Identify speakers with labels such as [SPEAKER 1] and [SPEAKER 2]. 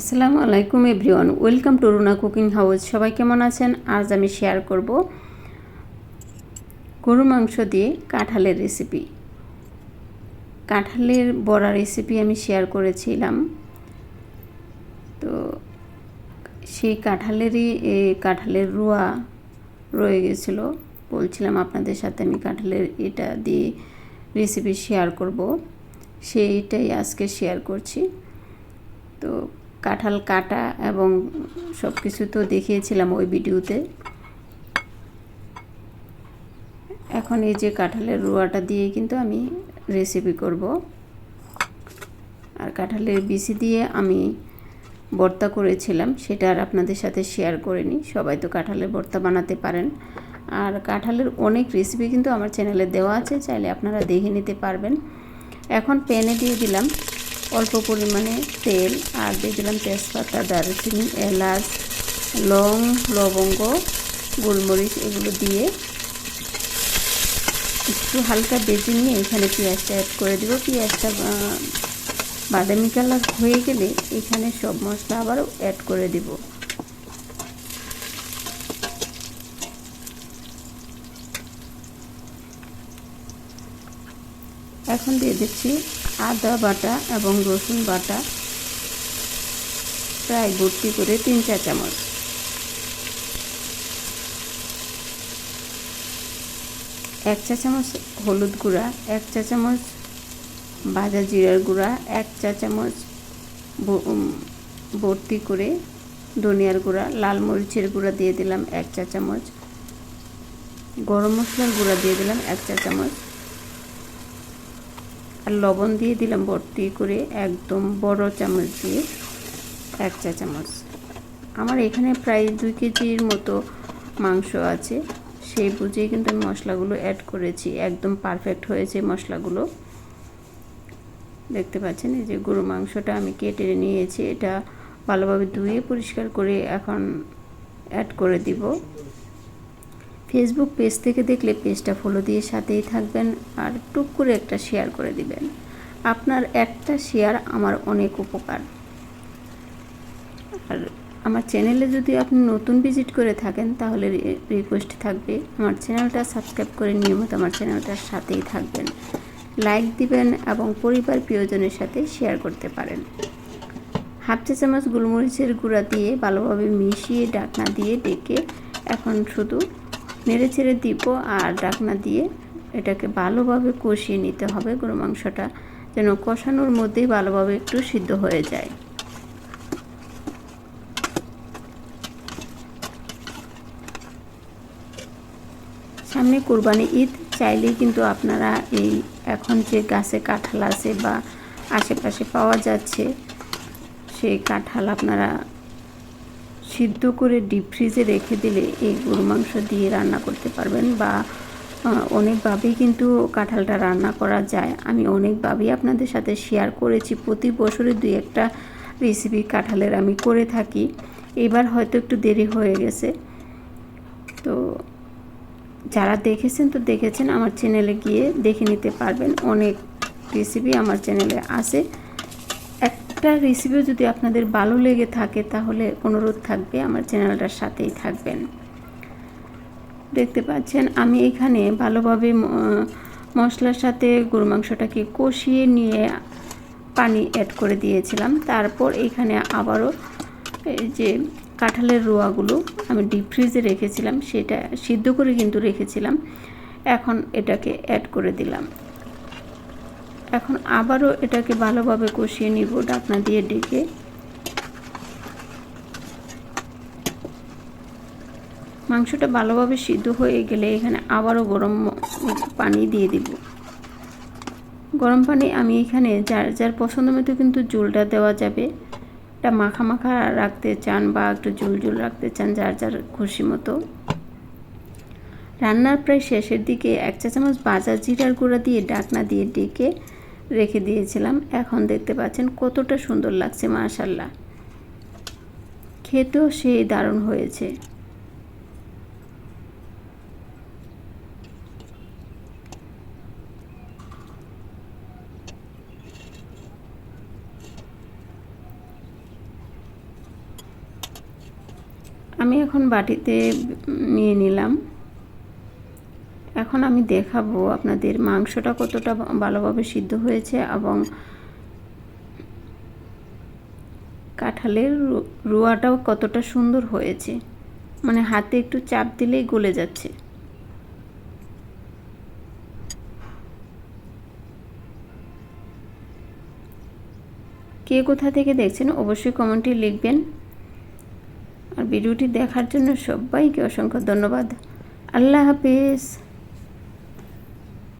[SPEAKER 1] আসসালামু আলাইকুম everyone, welcome to Runa cooking house. সবাই কেমন আছেন? আজ আমি শেয়ার করব গরু মাংস দিয়ে কাঁঠালের রেসিপি কাঁঠালের বড়া রেসিপি আমি শেয়ার করেছিলাম। তো সেই কাঁঠালেরই কাঁঠালের রোয়া রয়ে গেছিল। বলছিলাম আপনাদের সাথে আমি কাঁঠালের এটা দিয়ে রেসিপি শেয়ার করব। সেইটাই আজকে শেয়ার করছি। তো কাঁঠাল কাটা এবং সব কিছু তো দেখিয়েছিলাম ওই ভিডিওতে। এখন এই যে কাঁঠালের রোয়াটা দিয়ে কিন্তু আমি রেসিপি করব। আর কাঁঠালের বিচি দিয়ে আমি ভর্তা করেছিলাম, সেটা আর আপনাদের সাথে শেয়ার করিনি, সবাই তো কাঁঠালের ভর্তা বানাতে পারেন। আর কাঁঠালের অনেক রেসিপি কিন্তু আমার চ্যানেলে দেওয়া আছে, চাইলে আপনারা দেখে নিতে পারবেন। এখন প্যানে দিয়ে দিলাম অল্প পরিমাণে তেল আর দিয়ে দিলাম তেজপাতা, দারুচিনি, এলাচ, লং, লবঙ্গ, গোলমরিচ এগুলো দিয়ে একটু হালকা বেজে নিয়ে এখানে পেঁয়াজটা অ্যাড করে দেবো। পেঁয়াজটা বাদামি কালার হয়ে গেলে এখানে সব মশলা আবারও অ্যাড করে দেব। এখন দিয়ে দিচ্ছি আদা বাটা এবং রসুন বাটা প্রায় ভর্তি করে তিন চা চামচ। এক চা চামচ হলুদ গুঁড়া, এক চা চামচ ভাজা জিরার গুঁড়া, এক চা চামচ ভর্তি করে ধনিয়ার গুঁড়া, লাল মরিচের গুঁড়া দিয়ে দিলাম এক চা চামচ, গরম মশলার গুঁড়া দিয়ে দিলাম এক চা চামচ। আর লবণ দিয়ে দিলাম ভর্তি করে একদম বড় চামচ দিয়ে, এক চা চামচ। আমার এখানে প্রায় দুই কেজির মতো মাংস আছে। সেই বুঝেই কিন্তু আমি মশলাগুলো অ্যাড করেছি। একদম পারফেক্ট হয়েছে মশলাগুলো। দেখতে পাচ্ছেন, এই যে গরু মাংসটা আমি কেটে নিয়েছি। এটা ভালোভাবে ধুয়ে পরিষ্কার করে এখন অ্যাড করে দিব। ফেসবুক পেজ থেকে দেখলে পেজটা ফলো দিয়ে সাথেই থাকবেন আর টুক করে একটা শেয়ার করে দিবেন। আপনার একটা শেয়ার আমার অনেক উপকার। আর আমার চ্যানেলে যদি আপনি নতুন ভিজিট করে থাকেন, তাহলে রিকোয়েস্ট থাকবে, আমার চ্যানেলটা সাবস্ক্রাইব করে নিয়মিত আমার চ্যানেলটার সাথেই থাকবেন। লাইক দিবেন এবং পরিবার প্রিয়জনের সাথে শেয়ার করতে পারেন। হাফ চা চামচ গোলমরিচের গুঁড়া দিয়ে ভালোভাবে মিশিয়ে ডাকনা দিয়ে ডেকে এখন শুধু নেড়ে ছেড়ে দিব আর ডাকনা দিয়ে এটাকে ভালোভাবে কষিয়ে নিতে হবে গরু মাংসটা, যেন কষানোর মধ্যেই ভালোভাবে একটু সিদ্ধ হয়ে যায়। সামনে কোরবানি ঈদ, চাইলেই কিন্তু আপনারা এই এখন যে গাছে কাঁঠাল আছে বা আশেপাশে পাওয়া যাচ্ছে, সেই কাঁঠাল আপনারা সিদ্ধ করে ডিপ ফ্রিজে রেখে দিলে এই গরু মাংস দিয়ে রান্না করতে পারবেন বা অনেকভাবেই কিন্তু কাঁঠালটা রান্না করা যায়। আমি অনেকভাবেই আপনাদের সাথে শেয়ার করেছি। প্রতি বছরে দুই একটা রেসিপি কাঁঠালের আমি করে থাকি। এবার হয়তো একটু দেরি হয়ে গেছে। তো যারা দেখেছেন তো দেখেছেন, আমার চ্যানেলে গিয়ে দেখে নিতে পারবেন। অনেক রেসিপি আমার চ্যানেলে আছে। একটা রেসিপিও যদি আপনাদের ভালো লেগে থাকে, তাহলে অনুরোধ থাকবে, আমার চ্যানেলটার সাথেই থাকবেন। দেখতে পাচ্ছেন, আমি এখানে ভালোভাবে মশলার সাথে গরু মাংসটাকে কষিয়ে নিয়ে পানি অ্যাড করে দিয়েছিলাম। তারপর এখানে আবারও এই যে কাঁঠালের রোয়াগুলো আমি ডিপ ফ্রিজে রেখেছিলাম, সেটা সিদ্ধ করে কিন্তু রেখেছিলাম। এখন এটাকে অ্যাড করে দিলাম। এখন আবারও এটাকে ভালোভাবে কষিয়ে নিব ডাকনা দিয়ে ডেকে। মাংসটা ভালোভাবে সিদ্ধ হয়ে গেলে এখানে আবারও গরম পানি দিয়ে দিব। গরম পানি আমি এখানে যার যার পছন্দ মতো কিন্তু জলটা দেওয়া যাবে। এটা মাখা মাখা রাখতে চান বা একটু ঝুল ঝুল রাখতে চান যার যার খুশি মতো। রান্নার প্রায় শেষের দিকে এক চা চামচ বাজার জিরার গুঁড়া দিয়ে ডাকনা দিয়ে ডেকে রেখে দিয়েছিলাম। এখন দেখতে পাচ্ছেন কতটা সুন্দর লাগছে মাশাল্লাহ খেতেও সেই দারুণ হয়েছে। আমি এখন বাটিতে নিয়ে নিলাম। এখন আমি দেখাবো আপনাদের মাংসটা কতটা ভালোভাবে সিদ্ধ হয়েছে এবং কাঁঠালের রুয়াটাও কতটা সুন্দর হয়েছে। মানে হাতে একটু চাপ দিলেই গলে যাচ্ছে। কে কোথা থেকে দেখছেন অবশ্যই কমেন্টে লিখবেন। আর ভিডিওটি দেখার জন্য সবাইকে অসংখ্য ধন্যবাদ। আল্লাহ হাফিজ।